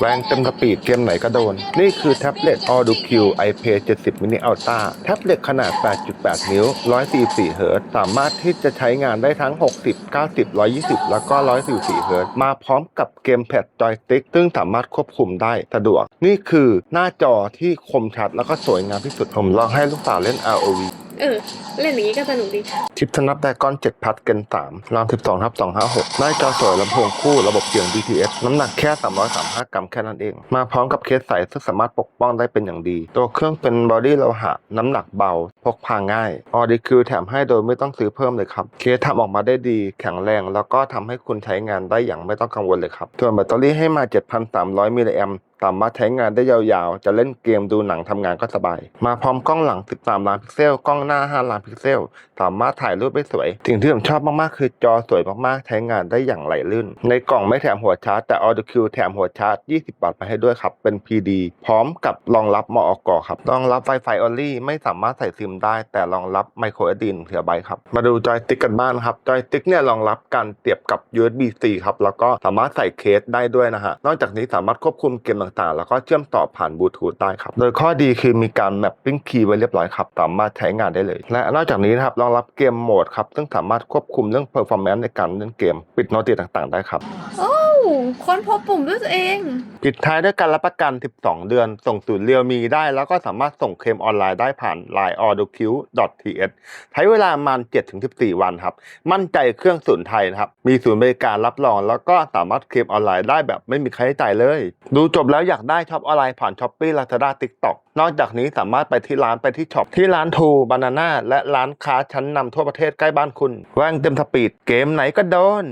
แรงเต็มสปีดเกมไหนก็โดน นี่คือแท็บเล็ต All Do Q iPad 70 mini Ultra แท็บเล็ตขนาด 8.8 นิ้ว 144 เฮิรตซ์สามารถที่จะใช้งานได้ทั้ง 60 90 120 แล้วก็ 144 เฮิรตมาพร้อมกับเกมแพดจอยสติ๊กซึ่งสามารถควบคุมได้สะดวก นี่คือหน้าจอที่คมชัดแล้วก็สวยงามที่สุดผมลองให้ลูกสาวเล่น ROV เออ เล่นอย่างนี้ก็สนุกดี ชิปสนับไดก้อน7พัดเกน3ราม 12ทับ256หน้าจอสวยลำโพงคู่ระบบเสียง BTS น้ำหนักแค่ 335 กรัมแค่นั้นเอง มาพร้อมกับเคสใสซึ่งสามารถปกป้องได้เป็นอย่างดี ตัวเครื่องเป็นบอดี้โลหะ น้ำหนักเบา พกพาง่ายออดีคิวแถมให้โดยไม่ต้องซื้อเพิ่มเลยครับ เคสทำออกมาได้ดี แข็งแรง แล้วก็ทำให้คุณใช้งานได้อย่างไม่ต้องกังวลเลยครับส่วนแบตเตอรี่ให้มา 7,300 มิลลิแอมสามารถใช้งานได้ยาวๆ จะเล่นเกมดูหนังทำงานก็สบาย มาพร้อมกล้องหลัง 13 ล้านพิกเซล กล้องหน้า 5 ล้านพิกเซล สามารถถ่ายายรูปได้สวย สิ่งที่ผมชอบมากๆ คือจอสวยมากๆ ใช้งานได้อย่างไหลลื่น ในกล่องไม่แถมหัวชาร์จแต่ Audio Q แถมหัวชาร์จ 20วัตต์มาให้ด้วยครับ เป็น PD พร้อมกับรองรับมออกครับรองรับ Wi-Fi only ไม่สามารถใส่ซิมได้ แต่รองรับ micro SD 1เทราไบต์ครับ มาดูจอยติ๊กกันบ้างครับ จอยติ๊กเนี่ยรองรับการเสียบกับ USB-C ครับ แล้วก็สามารถใส่เคสได้ด้วยนะฮะ นอกจากนี้สามารถควบคุมเกมต่างๆ แล้วก็เชื่อมต่อผ่านบลูทูธได้ครับ โดยข้อดีคือมีการ mapping key ไว้เรียบร้อยครับ สามารถใช้งานได้เลย และนอกจากนี้นะครับรองรับเกมโหมดครับ ซึ่งสามารถควบคุมเรื่อง performance ในการเล่นเกม ปิดโนติต่างๆ ได้ครับ โอ้ ค้นพบปุ่มด้วยตัวเอง ปิดท้ายด้วยการรับประกัน 12 เดือน ส่งศูนย์เรียวมีได้ แล้วก็สามารถส่งเคลมออนไลน์ได้ผ่าน line a u d o q ts ใช้เวลาประมาณ 7-14 วันครับ มั่นใจเครื่องศูนไทยนะครับ มีศูนย์บริการรับรอง แล้วก็สามารถเคลมออนไลน์ได้แบบไม่มีค่าใช้จ่ายเลย ดูจบแล้วอยากได้ช็อปออนไลน์ผ่านช้อปปี้ลาซาด้าติ๊กต็อกนอกจากนี้สามารถไปที่ร้านไปที่ช็อปที่ร้านทูบานาน่าและร้านค้าชั้นนำทั่วประเทศใกล้บ้านคุณแว่งเต็มสปีดเกมไหนก็โดน